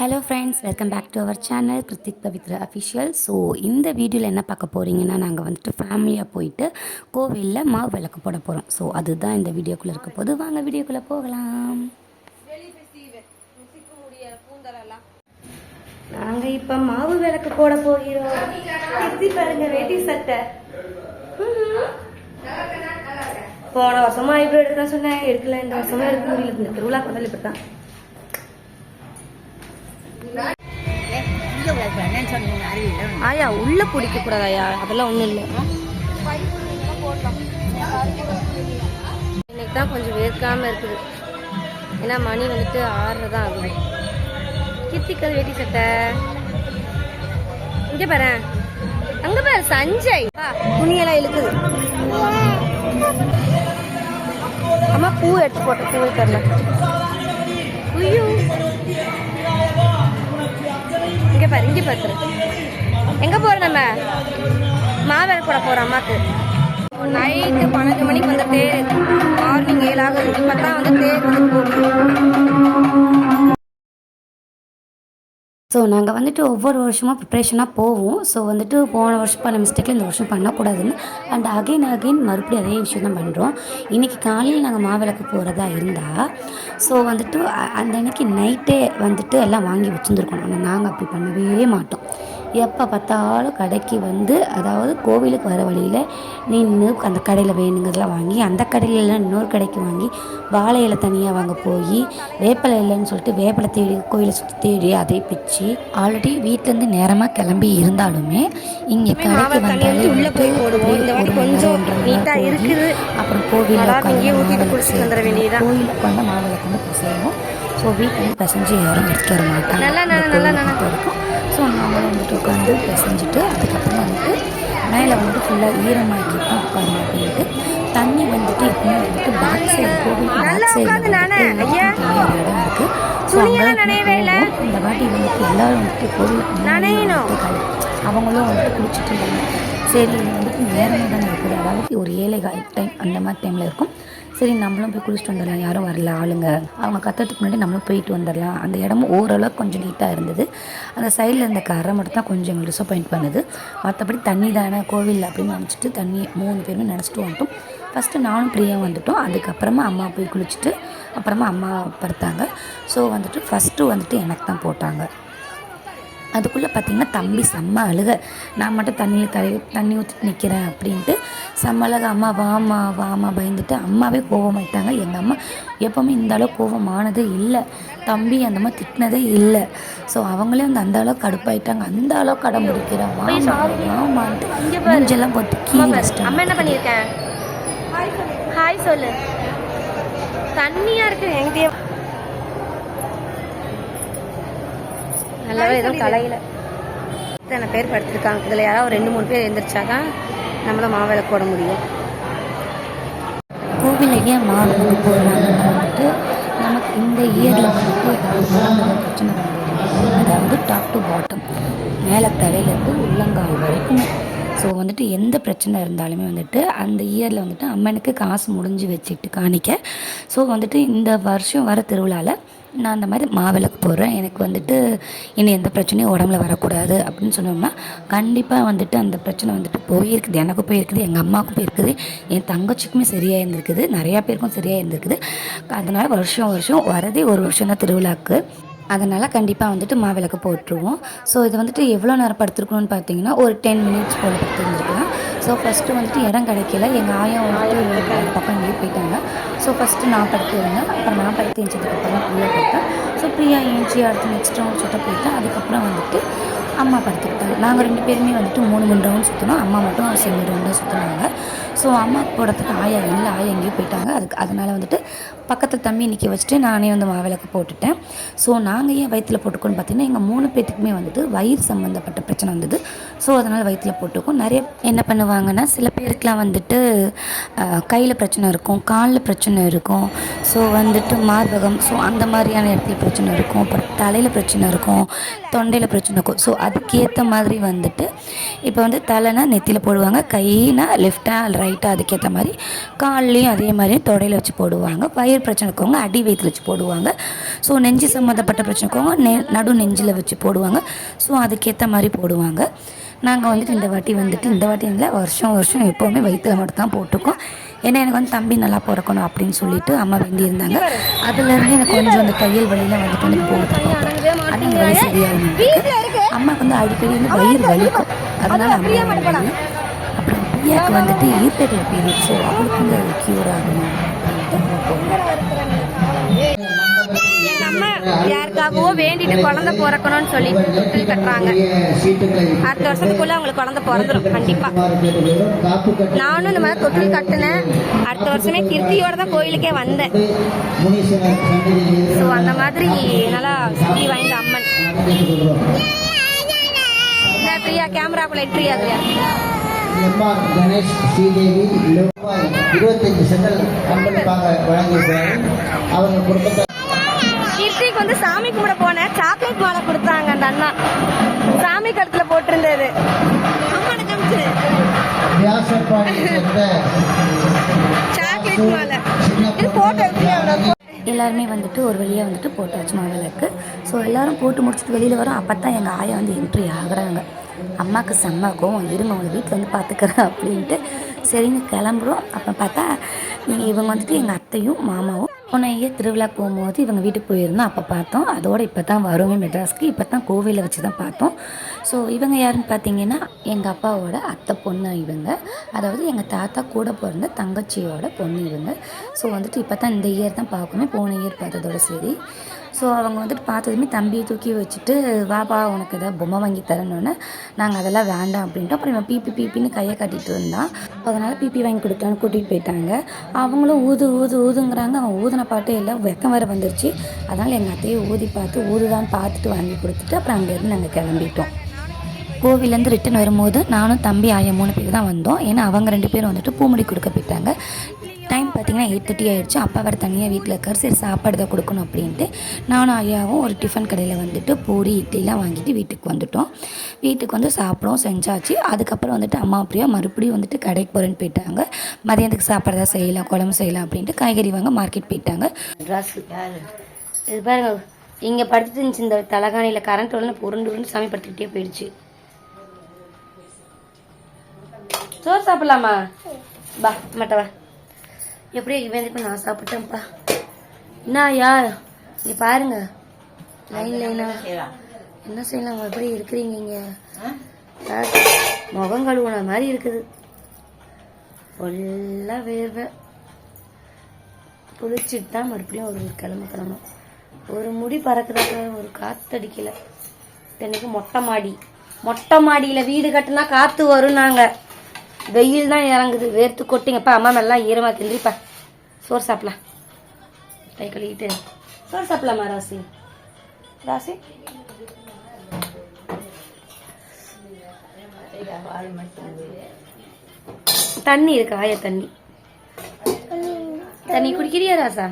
Hello friends welcome back to our channel Kiruthik Pavithra official so இந்த வீடியோவில் என்ன பார்க்க போகிறீங்கன்னா நாங்கள் வந்துட்டு ஃபேமிலியாக போயிட்டு கோவிலில் மாவு விளக்கு போட போகிறோம் ஸோ அதுதான் இந்த வீடியோக்குள்ளே இருக்க போது. வாங்க வீடியோக்குள்ளே போகலாம். நாங்கள் இப்போ மாவு விளக்கு போட போகிறோம். எப்படி பாருங்க வேட்டி சட்டை. போன வருஷமா ஐப்ரோ எடுக்க சொன்னேன் எடுக்கல. இந்த வருஷமா எடுக்க முடியல. இந்த திருவிழா கொண்டால் இப்படி தான் ஆயா உள்ள பிடிக்க கூடாதாயா அதெல்லாம் ஒண்ணும் இல்லை. இன்னைக்கு தான் கொஞ்சம் வேர்க்காம இருக்குது. ஏன்னா மணி வந்துட்டு ஆறுதான் தான் ஆகுது. கித்திக்கல் வேட்டி சட்டை. இங்க பாரு. அங்க பாரு சஞ்சய். துணியெல்லாம் இழுக்குது. அம்மா பூ எடுத்து போட்ட பூ தரல. ஐயோ. பாரு இங்க பாத்துரு. எங்க போறோம் நம்ம? மாவேல் போட போறோம் அம்மாக்கு. நைட்டு பன்னெண்டு மணிக்கு வந்து தேர் மார்னிங் ஏழாக ஆகுது இப்பதான் வந்து தேர். வந்து போகும் ஸோ நாங்கள் வந்துட்டு ஒவ்வொரு வருஷமும் ப்ரிப்ரேஷனாக போவோம். ஸோ வந்துட்டு போன வருஷம் பண்ண மிஸ்டேக்கில் இந்த வருஷம் பண்ணக்கூடாதுன்னு. அண்ட் அகைன் அகைன் மறுபடியும் அதே விஷயம் தான் பண்ணுறோம் இன்றைக்கி காலையில் நாங்கள் மாவிளக்கு போகிறதா இருந்தால் ஸோ வந்துட்டு அ- அந்த அன்னைக்கு நைட்டே வந்துட்டு எல்லாம் வாங்கி வச்சுருந்துருக்கணும். ஆனால் நாங்கள் அப்படி பண்ணவே மாட்டோம். எப்போ பார்த்தாலும் கடைக்கு வந்து அதாவது கோவிலுக்கு வர வழியில் நின்று அந்த கடையில் வேணுங்கிறதெல்லாம் வாங்கி அந்த கடையில இல்லைன்னா இன்னொரு கடைக்கு வாங்கி வாழை இலை தனியாக வாங்க போய் வேப்பிலை இல்லைன்னு சொல்லிட்டு வேப்பிலை தேடி கோயிலை சுற்றி தேடி அதை பிச்சு ஆல்ரெடி வீட்டிலேருந்து நேரமாக கிளம்பி இருந்தாலுமே இங்கே கடைக்கு வந்தாலே உள்ள போய் ஒரு கொஞ்சம். அப்புறம் கோவிலில் வேண்டியதுதான். கோயிலுக்கு வந்து மாவிளக்கு வந்து பிசையணும் ஸோ வீட்டில் வந்து பிசைஞ்சு யாரும் எடுத்துட்டு வர மாட்டாங்க. வரைக்கும் ஸோ நாங்களும் வந்துட்டு உட்காந்து பிசைஞ்சிட்டு அதுக்கப்புறம் வந்துட்டு மேலே வந்துட்டு ஃபுல்லாக ஈரமாக்கிட்டோம் உட்காந்து அப்படின்ட்டு. தண்ணி வந்துட்டு எப்பவுமே வந்துட்டு பேக் சைடு கோவிலுக்கு பேக். சைடு இடம் இருக்குது ஸோ. இந்த வாட்டி வந்துட்டு எல்லாரும் வந்துட்டு கோவிலுக்கு. வந்துட்டு கழு- அவங்களும் வந்துட்டு குளிச்சுட்டு இருந்தாங்க சரி வந்துட்டு நேரமாக தான் இருக்குது? அதாவது ஒரு ஏழை கால் டைம் அந்த மாதிரி டைமில் இருக்கும். சரி நம்மளும் போய் குளிச்சுட்டு வந்துடலாம். யாரும் வரல ஆளுங்க. அவங்க கத்துறதுக்கு முன்னாடி நம்மளும் போயிட்டு வந்துடலாம். அந்த இடமும் ஓரளவுக்கு கொஞ்சம் நீட்டாக இருந்தது. அந்த சைடில் இருந்த கரை மட்டும் தான் கொஞ்சம் எங்களுக்கு டிசப்பாயிண்ட் பண்ணுது. மற்றபடி தண்ணி தானே கோவில் அப்படின்னு நினச்சிட்டு தண்ணி மூணு பேருமே நினச்சிட்டு வந்துட்டோம். ஃபஸ்ட்டு நானும் பிரியாக வந்துட்டோம். அதுக்கப்புறமா அம்மா போய் குளிச்சுட்டு அப்புறமா அம்மா படுத்தாங்க. ஸோ வந்துட்டு ஃபஸ்ட்டு வந்துட்டு எனக்கு தான் போட்டாங்க. அதுக்குள்ளே பார்த்தீங்கன்னா தம்பி செம்ம அழுக. நான் மட்டும் தண்ணியில் தலை தண்ணி ஊற்றிட்டு நிற்கிறேன் அப்படின்ட்டு செம்ம அழகு. அம்மா வாமா வாமா பயந்துட்டு அம்மாவே கோவமாயிட்டாங்க. எங்கள் அம்மா எப்போவுமே இந்த அளவு கோவமானதே இல்லை. தம்பி அந்த மாதிரி திட்டினதே இல்லை. ஸோ அவங்களே வந்து அந்த அளவுக்கு கடுப்பாயிட்டாங்க. அந்த அளவுக்கு கடம் பிடிக்கிறான் வாமா வாமான்ட்டு மூஞ்செல்லாம் போட்டு கீழே அம்மா வச்சிட்டாங்க. என்ன பண்ணியிருக்கேன் ஹாய் சொல்லு. தண்ணியா இருக்கு. எங்கேயே நல்லாவே எதுவும் கலையில. இத்தனை பேர் படுத்திருக்காங்க. இதில் யாராவது ரெண்டு மூணு பேர் எழுந்திரிச்சாதான் நம்மளும் மாவிளக்கு போட முடியும். ஏன் மாறுபட்டு போகிறாங்கன்னா வந்துட்டு நமக்கு இந்த இயரில் வந்துட்டு பிரச்சனை வந்தது அதாவது டாப் டு பாட்டம் மேலே தலையிலேருந்து உள்ளங்கால் வரைக்கும். ஸோ வந்துட்டு எந்த பிரச்சனை இருந்தாலுமே வந்துட்டு அந்த இயரில் வந்துட்டு அம்மனுக்கு காசு முடிஞ்சு வச்சுட்டு காணிக்க. ஸோ வந்துட்டு இந்த வருஷம் வர திருவிழாவில் நான் அந்த மாதிரி மாவிளக்கு போடுறேன். எனக்கு வந்துட்டு இனி எந்த பிரச்சனையும் உடம்புல வரக்கூடாது அப்படின்னு சொன்னோம்னா கண்டிப்பாக வந்துட்டு அந்த பிரச்சனை வந்துட்டு போயிருக்குது. எனக்கும் போயிருக்குது எங்கள் அம்மாவுக்கும் போயிருக்குது என் தங்கச்சிக்குமே சரியாக இருந்திருக்குது நிறையா பேருக்கும் சரியாக இருந்திருக்குது. அதனால் வருஷம் வருஷம் வரதே ஒரு வருஷம் தான் திருவிழாக்கு. அதனால் கண்டிப்பாக வந்துட்டு மாவிளக்கு போட்டுருவோம். ஸோ இது வந்துட்டு எவ்வளோ நேரம் படுத்துருக்கணும்னு பார்த்தீங்கன்னா ஒரு டென் மினிட்ஸ் போல் படுத்துருந்துருக்கலாம். ஸோ ஃபஸ்ட்டு வந்துட்டு இடம் கிடைக்கல. எங்கள் ஆயா வந்துட்டு பக்கம் எங்கேயே போயிட்டாங்க. ஸோ ஃபஸ்ட்டு நான் படுத்து இருந்தேன் அப்புறம் நான் படுத்து எழுந்ததுக்கப்புறம் பிரியா போயிட்டேன் ஸோ பிரியா ஏஞ்சி அடுத்து நெக்ஸ்ட் ரவுண்ட் சுட்ட போயிட்டேன் அதுக்கப்புறம் வந்துட்டு அம்மா படுத்துக்கிட்டாங்க. நாங்கள் ரெண்டு பேருமே வந்துட்டு மூணு மூணு ரவுண்ட் சுற்றினோம் அம்மா மட்டும் செம்மி ரவுண்டாக சுற்றினாங்க ஸோ அம்மா போடுறதுக்கு ஆயா இல்லை. ஆயா எங்கேயும் போயிட்டாங்க. அதுக்கு அதனால் வந்துட்டு பக்கத்தில் தம்பி நிற்க வச்சுட்டு நானே வந்து மாவிளக்கு போட்டுட்டேன். ஸோ நாங்கள் ஏன் வயிற்றில் போட்டுக்கோன்னு பார்த்தீங்கன்னா எங்கள் மூணு பேத்துக்குமே வந்துட்டு வயிறு சம்மந்தப்பட்ட பிரச்சனை வந்தது. ஸோ அதனால் வயிற்றில் போட்டுக்கோம். நிறைய என்ன பண்ணுவாங்கன்னா சில பேருக்குலாம் வந்துட்டு கையில் பிரச்சனை இருக்கும் காலில் பிரச்சனை இருக்கும். ஸோ வந்துட்டு மார்பகம் ஸோ அந்த மாதிரியான இடத்துல பிரச்சனை இருக்கும். அப்புறம் தலையில் பிரச்சனை இருக்கும் தொண்டையில் பிரச்சனை இருக்கும். ஸோ அதுக்கேற்ற மாதிரி வந்துட்டு இப்போ வந்து தலைனா நெத்தியில் போடுவாங்க கைனா லெஃப்டாக ரைட்டாக அதுக்கேற்ற மாதிரி கால்லையும் அதே மாதிரி தொடையில் வச்சு போடுவாங்க. வயிறு பிரச்சனை இருக்கவங்க அடி வயிற்றுல வச்சு போடுவாங்க. ஸோ நெஞ்சு சம்மந்தப்பட்ட பிரச்சனைக்கவங்க நெ நடு நெஞ்சில் வச்சு போடுவாங்க. ஸோ அதுக்கேற்ற மாதிரி போடுவாங்க. நாங்கள் வந்துட்டு இந்த வாட்டி வந்துட்டு இந்த வாட்டி இல்லை வருஷம் வருஷம் எப்போவுமே வயிற்றுல மட்டும் தான் போட்டுக்கோம். ஏன்னா எனக்கு வந்து தம்பி நல்லா பிறக்கணும் அப்படின்னு சொல்லிட்டு அம்மா வேண்டியிருந்தாங்க. அதுலேருந்து எனக்கு கொஞ்சம் அந்த தையல் வழியில் வந்துட்டு வந்து போட்டுருக்கோம் ஆனால் இந்த அம்மாவுக்கு வந்து அடிக்கடி வந்து வயிறு வலிக்கும் அதனால அம்மா அப்புறம் பிரியாவுக்கு வந்துட்டு ஈர்த்தடில் பீரியட். ஸோ அவளுக்கு வந்து அது க்யூர் ஆகணும். யாருக்காகவோ வேண்டிட்டு குழந்தை பிறக்கணும்னு சொல்லி தொட்டில் கட்டுறாங்க. அடுத்த வருஷத்துக்குள்ள அவங்களுக்கு குழந்தை பிறந்துடும் கண்டிப்பா. நானும் இந்த மாதிரி தொட்டில் கட்டினேன். அடுத்த வருஷமே கிருத்தியோட தான் கோயிலுக்கே வந்தேன். ஸோ அந்த மாதிரி நல்லா சக்தி வாய்ந்த அம்மன். பிரியா கேமராக்குள்ள என்ட்ரி பிரியா எம்ஆர் கணேஷ் ஸ்ரீதேவி ரூபாய் இருபத்தஞ்சு சென்டல் வழங்கியிருக்கிறார்கள். அவங்க குடும்பத்தை வந்து சாமி கும்பிட போனேன். சாக்லேட் மாலை கொடுத்தாங்க அந்த அண்ணா. சாமி கழுத்துல போட்டிருந்தது. சாக்லேட் மாலை. இது போட்டோ எப்படி எல்லாருமே வந்துட்டு ஒரு வழியாக வந்துட்டு போட்டாச்சு மாவிளக்கு. ஸோ எல்லாரும் போட்டு முடிச்சுட்டு வெளியில் வரோம். அப்போ தான் எங்கள் ஆயா வந்து என்ட்ரி ஆகுறாங்க. அம்மாவுக்கு செம்ம கோவம். இருங்க உங்கள் வீட்டில் வந்து பார்த்துக்கிறேன் அப்படின்ட்டு. சரின்னு கிளம்புறோம். அப்போ பார்த்தா இவங்க வந்துட்டு எங்கள் அத்தையும் மாமாவும் உன்னையே திருவிழா போகும்போது இவங்க வீட்டுக்கு போயிருந்தோம். அப்போ பார்த்தோம் அதோட இப்போ தான் வருமே மெட்ராஸ்க்கு. இப்போ தான் கோவிலில் வச்சு தான் பார்த்தோம். ஸோ இவங்க யாருன்னு பார்த்தீங்கன்னா எங்கள் அப்பாவோட அத்தை பொண்ணு இவங்க. அதாவது எங்கள் தாத்தா கூட பிறந்த தங்கச்சியோட பொண்ணு இவங்க. ஸோ வந்துட்டு இப்போ தான் இந்த இயர் தான் பார்க்கணும். போன இயர் பார்த்ததோட சரி. ஸோ அவங்க வந்துட்டு பார்த்ததுமே தம்பியை தூக்கி வச்சுட்டு வாப்பா உனக்கு ஏதாவது பொம்மை வாங்கி தரணுன்னு நாங்கள் அதெல்லாம் வேண்டாம் அப்படின்ட்டு அப்புறம் இவன் பிபி பிபின்னு கையை காட்டிட்டு இருந்தான். அதனால் பிபி வாங்கி கொடுக்கலான்னு கூட்டிகிட்டு போயிட்டாங்க. அவங்களும் ஊது ஊது ஊதுங்கிறாங்க. அவன் ஊதின பாட்டே இல்லை வெக்கம் வேறு வந்துருச்சு. அதனால் எங்கள் அத்தையை ஊதி பார்த்து ஊதுதான் பார்த்துட்டு வாங்கி கொடுத்துட்டு அப்புறம் அங்கேருந்து நாங்கள் கிளம்பிட்டோம். கோவிலேருந்து ரிட்டன் வரும்போது நானும் தம்பி ஆய மூணு பேர் தான் வந்தோம். ஏன்னா அவங்க ரெண்டு பேரும் வந்துட்டு பூமுடி கொடுக்க போயிட்டாங்க. பார்த்தீங்கன்னா எயிட் தேர்ட்டி ஆகிடுச்சு அப்பா வேறு தனியாக வீட்டில் இருக்கார். சரி சாப்பாடு தான் கொடுக்கணும் அப்படின்ட்டு நானும் ஐயாவும் ஒரு டிஃபன் கடையில் வந்துட்டு பூரி இட்லிலாம் வாங்கிட்டு வீட்டுக்கு வந்துட்டோம். வீட்டுக்கு வந்து சாப்பிடும் செஞ்சாச்சு. அதுக்கப்புறம் வந்துட்டு அம்மா அப்படியே மறுபடியும் வந்துட்டு கடைக்கு போகிறேன்னு போயிட்டாங்க. மதியானத்துக்கு சாப்பாடு தான் செய்யலாம் குழம்பு செய்யலாம் அப்படின்ட்டு காய்கறி வாங்க மார்க்கெட் போயிட்டாங்க. ட்ரெஸ் இது பாருங்க இங்கே படுத்துட்டு இருந்துச்சு இந்த தலகாணியில் கரண்ட் உடனே உருண்டு உருண்டு சாமி படுத்துக்கிட்டே போயிடுச்சு. சோறு சாப்பிடலாமா? பா மட்டவா எப்படியோ இவன் நான் சாப்பிட்டேன்ப்பா? என்ன ஐயா? நீ பாருங்க. லைன் லைனா என்ன செய்யலாம்? எப்படி இருக்கிறீங்க இங்க? முகம் கழுவுன மாதிரி இருக்குது. ஃபுல்லாக வேர்வை. குளிச்சுட்டு தான் மறுபடியும் ஒரு கிளம்பு கிளம்பணும் ஒரு முடி பறக்குறத ஒரு காத்தடிக்கல இத்தனைக்கு மொட்டை மாடி. மொட்டை மாடியில் வீடு கட்டினா காற்று வரும் நாங்கள் வெயில் தான் இறங்குது. வேர்த்து கொட்டிங்கப்பா அம்மா எல்லாம் ஈரமாக கிண்டிப்பா. சோறு சாப்பிடலாம். கை கழுவிட்டு. சோறு சாப்பிடலாமா ராசி? ராசி? தண்ணி இருக்கு? ஆய தண்ணி. தண்ணி குடிக்கிறியா ராசா?